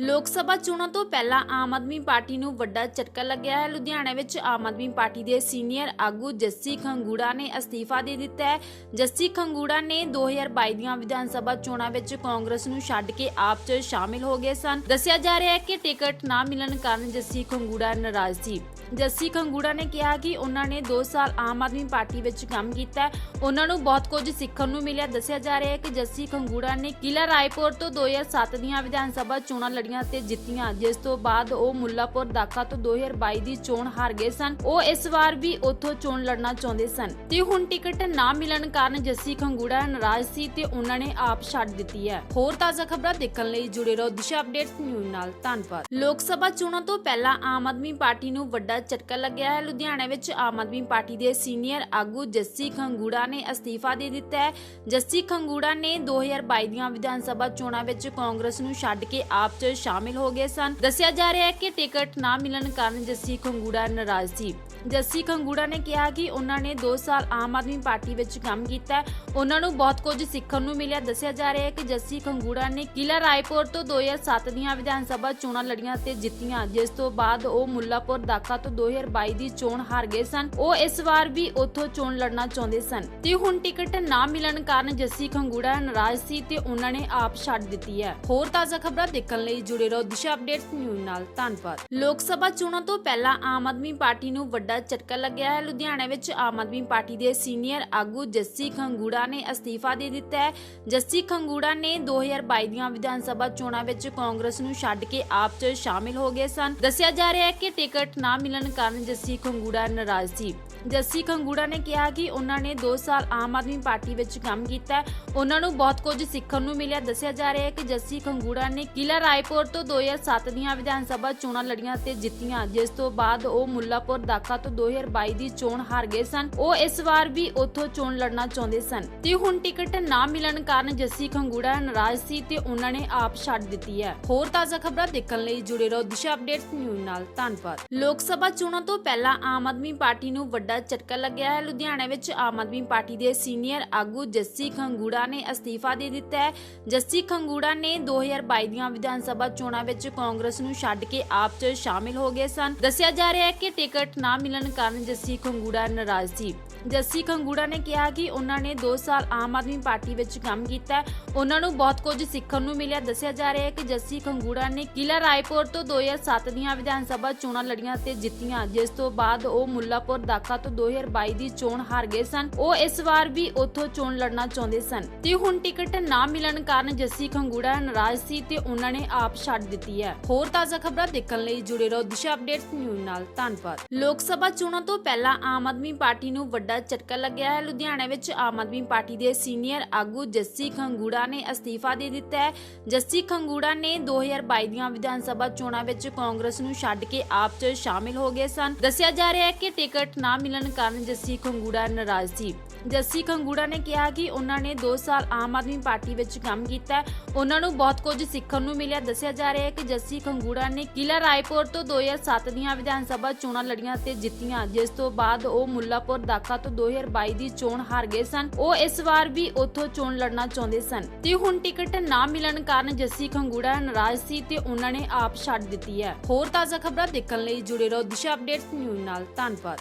ਲੋਕ ਸਭਾ ਚੋਣਾਂ ਤੋਂ ਪਹਿਲਾਂ ਆਮ ਆਦਮੀ ਪਾਰਟੀ ਨੂੰ ਵੱਡਾ ਝਟਕਾ ਲੱਗਿਆ ਹੈ। ਲੁਧਿਆਣਾ ਵਿੱਚ ਆਮ ਆਦਮੀ ਪਾਰਟੀ ਦੇ ਸੀਨੀਅਰ ਆਗੂ ਜੱਸੀ ਖੰਗੂੜਾ ਨੇ ਅਸਤੀਫਾ ਦੇ ਦਿੱਤਾ ਹੈ। ਜੱਸੀ ਖੰਗੂੜਾ ਨੇ 2022 ਦੀਆਂ ਵਿਧਾਨ ਸਭਾ ਚੋਣਾਂ ਵਿੱਚ ਕਾਂਗਰਸ ਨੂੰ ਛੱਡ ਕੇ ਆਪ 'ਚ ਸ਼ਾਮਿਲ ਹੋ ਗਏ ਸਨ। ਦੱਸਿਆ ਜਾ ਰਿਹਾ ਹੈ ਕਿ ਟਿਕਟ ਨਾ ਮਿਲਣ ਕਾਰਨ ਜੱਸੀ ਖੰਗੂੜਾ ਨਾਰਾਜ਼ ਸੀ। ਜੱਸੀ ਖੰਗੂੜਾ ਨੇ ਕਿਹਾ ਕਿ ਉਹਨਾਂ ਨੇ 2 ਸਾਲ ਆਮ ਆਦਮੀ ਪਾਰਟੀ ਵਿੱਚ ਕੰਮ ਕੀਤਾ ਹੈ। ਉਹਨਾਂ ਨੂੰ ਬਹੁਤ ਕੁਝ ਸਿੱਖਣ ਨੂੰ ਮਿਲਿਆ। ਦੱਸਿਆ ਜਾ ਰਿਹਾ ਹੈ ਕਿ ਜੱਸੀ ਖੰਗੂੜਾ ਨੇ ਕਿਲਾ ਰਾਏਪੁਰ ਤੋਂ 2007 ਦੀਆਂ ਵਿਧਾਨ ਸਭਾ ਚੋਣਾਂ ਲੜੀਆਂ ਤੇ ਜਿੱਤੀਆਂ, ਜਿਸ ਤੋਂ ਬਾਅਦ ਉਹ ਮੁੱਲਾਪੁਰ ਦਾਖਾ ਤੋਂ 2022 ਦੀ ਚੋਣ ਹਾਰ ਗਏ ਸਨ। ਉਹ ਇਸ ਵਾਰ ਵੀ ਉੱਥੋਂ ਚੋਣ ਲੜਨਾ ਚਾਹੁੰਦੇ ਸਨ। ਤੇ ਹੁਣ ਟਿਕਟ ਨਾ ਮਿਲਣ ਕਾਰਨ ਜੱਸੀ ਖੰਗੂੜਾ ਨਾਰਾਜ਼ ਸੀ ਤੇ ਉਹਨਾਂ ਨੇ ਆਪ ਛੱਡ ਦਿੱਤੀ ਹੈ। ਹੋਰ ਤਾਜ਼ਾ ਖਬਰਾਂ ਦੇਖਣ ਲਈ ਜੁੜੇ ਰਹੋ ਦਿਸ਼ਾ ਅਪਡੇਟਸ ਨਿਊਜ਼ ਨਾਲ। ਧੰਨਵਾਦ। ਲੋਕ ਸਭਾ ਚੋਣਾਂ ਤੋਂ ਪਹਿਲਾਂ ਆਮ ਆਦਮੀ ਪਾਰਟੀ ਨੂੰ ਵੱਡਾ ਝਟਕਾ ਲੱਗਿਆ ਹੈ। ਲੁਧਿਆਣਾ ਵਿੱਚ ਆਮ ਆਦਮੀ ਪਾਰਟੀ ਦੇ ਸੀਨੀਅਰ ਆਗੂ ਜੱਸੀ ਖੰਗੂੜਾ ਨੇ ਅਸਤੀਫਾ ਦੇ ਦਿੱਤਾ ਹੈ। ਜੱਸੀ ਖੰਗੂੜਾ ਨੇ 2022 ਦੀਆਂ ਵਿਧਾਨ ਸਭਾ ਚੋਣਾਂ ਵਿੱਚ ਕਾਂਗਰਸ ਨੂੰ ਛੱਡ ਕੇ ਆਪ 'ਚ ਸ਼ਾਮਿਲ ਹੋ ਗਏ ਸਨ। ਦੱਸਿਆ ਜਾ ਰਿਹਾ ਹੈ ਕਿ ਟਿਕਟ ਨਾ ਮਿਲਣ ਕਾਰਨ ਜੱਸੀ ਖੰਗੂੜਾ ਨਾਰਾਜ਼ ਸੀ। ਜੱਸੀ ਖੰਗੂੜਾ ਨੇ ਕਿਹਾ ਕਿ ਉਹਨਾਂ ਨੇ 2 ਸਾਲ ਆਮ ਆਦਮੀ ਪਾਰਟੀ ਵਿੱਚ ਕੰਮ ਕੀਤਾ ਹੈ। ਉਹਨਾਂ ਨੂੰ ਬਹੁਤ ਕੁਝ ਸਿੱਖਣ ਨੂੰ ਮਿਲਿਆ। ਦੱਸਿਆ ਜਾ ਰਿਹਾ ਹੈ ਕਿ ਜੱਸੀ ਖੰਗੂੜਾ ਨੇ ਕਿਲਾ ਰਾਏਪੁਰ ਤੋਂ 2007 ਦੀਆਂ ਵਿਧਾਨ ਸਭਾ ਚੋਣਾਂ ਲੜੀਆਂ ਤੇ ਜਿੱਤੀਆਂ, ਜਿਸ ਤੋਂ ਬਾਅਦ ਉਹ ਮੁੱਲਾਪੁਰ ਦਾਖਾ ਤੋਂ 2022 ਦੀ ਚੋਣ ਹਾਰ ਗਏ ਸਨ। ਉਹ ਇਸ ਵਾਰ ਵੀ ਉੱਥੋਂ ਚੋਣ ਲੜਨਾ ਚਾਹੁੰਦੇ ਸਨ। ਤੇ ਹੁਣ ਟਿਕਟ ਨਾ ਮਿਲਣ ਕਾਰਨ ਜੱਸੀ ਖੰਗੂੜਾ ਨਾਰਾਜ਼ ਸੀ ਤੇ ਉਹਨਾਂ ਨੇ ਆਪ ਛੱਡ ਦਿੱਤੀ ਹੈ। ਹੋਰ ਤਾਜ਼ਾ ਖਬਰਾਂ ਦੇਖਣ ਲਈ ਜੁੜੇ ਰਹੋ ਦਿਸ਼ਾ ਅਪਡੇਟਸ ਨਿਊਜ਼ ਨਾਲ। ਧੰਨਵਾਦ। ਲੋਕ ਸਭਾ ਚੋਣਾਂ ਤੋਂ ਪਹਿਲਾਂ ਆਮ ਆਦਮੀ ਪਾਰਟੀ ਨੂੰ ਵੱਡਾ ਝਟਕਾ ਲੱਗਿਆ ਹੈ। ਲੁਧਿਆਣਾ ਵਿੱਚ ਆਮ ਆਦਮੀ ਪਾਰਟੀ ਦੇ ਸੀਨੀਅਰ ਆਗੂ ਜੱਸੀ ਖੰਗੂੜਾ ਨੇ ਅਸਤੀਫਾ ਦੇ ਦਿੱਤਾ ਹੈ। ਜੱਸੀ ਖੰਗੂੜਾ ਨੇ 2022 ਦੀਆਂ ਵਿਧਾਨ ਸਭਾ ਚੋਣਾਂ ਵਿੱਚ ਕਾਂਗਰਸ ਨੂੰ ਛੱਡ ਕੇ ਆਪ 'ਚ ਸ਼ਾਮਿਲ ਹੋ ਗਏ ਸਨ। ਦੱਸਿਆ ਜਾ ਰਿਹਾ ਹੈ ਕਿ ਟਿਕਟ ਨਾ ਮਿਲਣ ਕਾਰਨ ਜੱਸੀ ਖੰਗੂੜਾ ਨਾਰਾਜ਼ ਸੀ। ਜੱਸੀ ਖੰਗੂੜਾ ਨੇ ਕਿਹਾ ਕਿ ਉਹਨਾਂ ਨੇ 2 ਸਾਲ ਆਮ ਆਦਮੀ ਪਾਰਟੀ ਵਿੱਚ ਕੰਮ ਕੀਤਾ ਉਹਨਾਂ ਨੂੰ ਬਹੁਤ ਕੁਝ ਸਿੱਖਣ ਨੂੰ ਮਿਲਿਆ। ਦੱਸਿਆ ਜਾ ਰਿਹਾ ਹੈ ਕਿ ਜੱਸੀ ਖੰਗੂੜਾ ਨੇ ਕਿਲਾ ਰਾਏਪੁਰ ਤੋਂ 2007 ਦੀਆਂ ਵਿਧਾਨ ਸਭਾ ਚੋਣਾਂ ਲੜੀਆਂ ਤੇ ਜਿੱਤੀਆਂ, ਜਿਸ ਤੋਂ ਬਾਅਦ ਉਹ ਮੁੱਲਾਪੁਰ ਦਾਖਾ ਤੋਂ 2022 ਦੀ ਚੋਣ ਹਾਰ ਗਏ ਸਨ। ਉਹ ਇਸ ਵਾਰ ਵੀ ਉੱਥੋਂ ਚੋਣ ਲੜਨਾ ਚਾਹੁੰਦੇ ਸਨ। ਤੇ ਹੁਣ ਟਿਕਟ ਨਾ ਮਿਲਣ ਕਾਰਨ ਜੱਸੀ ਖੰਗੂੜਾ ਨਾਰਾਜ਼ ਸੀ ਤੇ ਉਹਨਾਂ ਨੇ ਆਪ ਛੱਡ ਦਿੱਤੀ ਹੈ। ਹੋਰ ਤਾਜ਼ਾ ਖਬਰਾਂ ਦੇਖਣ ਲਈ ਜੁੜੇ ਰਹੋ ਦਿਸ਼ਾ ਅਪਡੇਟਸ ਨਿਊਜ਼ ਨਾਲ। ਧੰਨਵਾਦ। ਲੋਕ ਸਭਾ ਚੋਣਾਂ ਤੋਂ ਪਹਿਲਾਂ ਆਮ ਆਦਮੀ ਪਾਰਟੀ ਨੂੰ ਵੱਡਾ ਝਟਕਾ ਲੱਗਿਆ ਹੈ। ਲੁਧਿਆਣਾ ਵਿੱਚ ਆਮ ਆਦਮੀ ਪਾਰਟੀ ਦੇ ਸੀਨੀਅਰ ਆਗੂ ਜੱਸੀ ਖੰਗੂੜਾ ਨੇ ਅਸਤੀਫਾ ਦੇ ਦਿੱਤਾ ਹੈ। ਜੱਸੀ ਖੰਗੂੜਾ ਨੇ 2022 ਦੀਆਂ ਵਿਧਾਨ ਸਭਾ ਚੋਣਾਂ ਵਿੱਚ ਕਾਂਗਰਸ ਨੂੰ ਛੱਡ ਕੇ ਆਪ 'ਚ ਸ਼ਾਮਿਲ ਹੋ ਗਏ ਸਨ। ਦੱਸਿਆ ਜਾ ਰਿਹਾ ਹੈ ਕਿ ਟਿਕਟ ਨਾ ਮਿਲਣ ਕਾਰਨ ਜੱਸੀ ਖੰਗੂੜਾ ਨਾਰਾਜ਼ ਸੀ। ਜੱਸੀ ਖੰਗੂੜਾ ਨੇ ਕਿਹਾ ਕਿ ਉਹਨਾਂ ਨੇ 2 ਸਾਲ ਆਮ ਆਦਮੀ ਪਾਰਟੀ ਵਿੱਚ ਕੰਮ ਕੀਤਾ ਹੈ। ਉਹਨਾਂ ਨੂੰ ਬਹੁਤ ਕੁਝ ਸਿੱਖਣ ਨੂੰ ਮਿਲਿਆ। ਦੱਸਿਆ ਜਾ ਰਿਹਾ ਹੈ ਕਿ ਜੱਸੀ ਖੰਗੂੜਾ ਨੇ ਕਿਲਾ ਰਾਏਪੁਰ ਤੋਂ 2007 ਦੀਆਂ ਵਿਧਾਨ ਸਭਾ ਚੋਣਾਂ ਲੜੀਆਂ ਤੇ ਜਿੱਤੀਆਂ, ਜਿਸ ਤੋਂ ਬਾਅਦ ਉਹ ਮੁੱਲਾਪੁਰ ਦਾਖਾ ਤੋਂ 2022 ਦੀ ਚੋਣ ਹਾਰ ਗਏ ਸਨ। ਉਹ ਇਸ ਵਾਰ ਵੀ ਉੱਥੋਂ ਚੋਣ ਲੜਨਾ ਚਾਹੁੰਦੇ ਸਨ। ਤੇ ਹੁਣ ਟਿਕਟ ਨਾ ਮਿਲਣ ਕਾਰਨ ਜੱਸੀ ਖੰਗੂੜਾ ਨਾਰਾਜ਼ ਸੀ ਤੇ ਉਹਨਾਂ ਨੇ ਆਪ ਛੱਡ ਦਿੱਤੀ ਹੈ। ਹੋਰ ਤਾਜ਼ਾ ਖਬਰਾਂ ਦੇਖਣ ਲਈ ਜੁੜੇ ਰਹੋ ਦਿਸ਼ਾ ਅਪਡੇਟਸ ਨਿਊਜ਼ ਨਾਲ। ਧੰਨਵਾਦ। ਲੋਕ ਸਭਾ ਚੋਣਾਂ ਤੋਂ ਪਹਿਲਾਂ ਆਮ ਆਦਮੀ ਪਾਰਟੀ ਨੂੰ ਵੱਡਾ ਝਟਕਾ ਲੱਗਿਆ ਹੈ। ਲੁਧਿਆਣਾ ਵਿੱਚ ਆਮ ਆਦਮੀ ਪਾਰਟੀ ਦੇ ਸੀਨੀਅਰ ਆਗੂ ਜੱਸੀ ਖੰਗੂੜਾ ਨੇ ਅਸਤੀਫਾ ਦੇ ਦਿੱਤਾ ਹੈ। ਜੱਸੀ ਖੰਗੂੜਾ ਨੇ 2022 ਦੀਆਂ ਵਿਧਾਨ ਸਭਾ ਚੋਣਾਂ ਵਿੱਚ ਕਾਂਗਰਸ ਨੂੰ ਛੱਡ ਕੇ ਆਪ 'ਚ ਸ਼ਾਮਿਲ ਹੋ ਗਏ ਸਨ। ਦੱਸਿਆ ਜਾ ਰਿਹਾ ਹੈ ਕਿ ਟਿਕਟ ਨਾ ਮਿਲਣ ਕਾਰਨ ਜੱਸੀ ਖੰਗੂੜਾ ਨਾਰਾਜ਼ ਸੀ। ਜੱਸੀ ਖੰਗੂੜਾ ਨੇ ਕਿਹਾ ਕਿ ਉਹਨਾਂ ਨੇ 2 ਸਾਲ ਆਮ ਆਦਮੀ ਪਾਰਟੀ ਵਿੱਚ ਕੰਮ ਕੀਤਾ ਉਹਨਾਂ ਨੂੰ ਬਹੁਤ ਕੁਝ ਸਿੱਖਣ ਨੂੰ ਮਿਲਿਆ। ਦੱਸਿਆ ਜਾ ਰਿਹਾ ਹੈ ਕਿ ਜੱਸੀ ਖੰਗੂੜਾ ਨੇ ਕਿਲਾ ਰਾਏਪੁਰ ਤੋਂ 2007 ਦੀਆਂ ਵਿਧਾਨ ਸਭਾ ਚੋਣਾਂ ਲੜੀਆਂ ਤੇ ਜਿੱਤੀਆਂ, ਜਿਸ ਤੋਂ ਬਾਅਦ ਉਹ ਮੁੱਲਾਪੁਰ ਦਾਖਾ ਤੋਂ 2022 ਦੀ ਚੋਣ ਹਾਰ ਗਏ ਸਨ। ਉਹ ਇਸ ਵਾਰ ਵੀ ਉੱਥੋਂ ਚੋਣ ਲੜਨਾ ਚਾਹੁੰਦੇ ਸਨ। ਤੇ ਹੁਣ ਟਿਕਟ ਨਾ ਮਿਲਣ ਕਾਰਨ ਜੱਸੀ ਖੰਗੂੜਾ ਨਾਰਾਜ਼ ਸੀ ਤੇ ਉਹਨਾਂ ਨੇ ਆਪ ਛੱਡ ਦਿੱਤੀ ਹੈ। ਹੋਰ ਤਾਜ਼ਾ ਖਬਰਾਂ ਦੇਖਣ ਲਈ ਜੁੜੇ ਰਹੋ ਦਿਸ਼ਾ ਅਪਡੇਟਸ ਨਿਊਜ਼ ਨਾਲ। ਧੰਨਵਾਦ।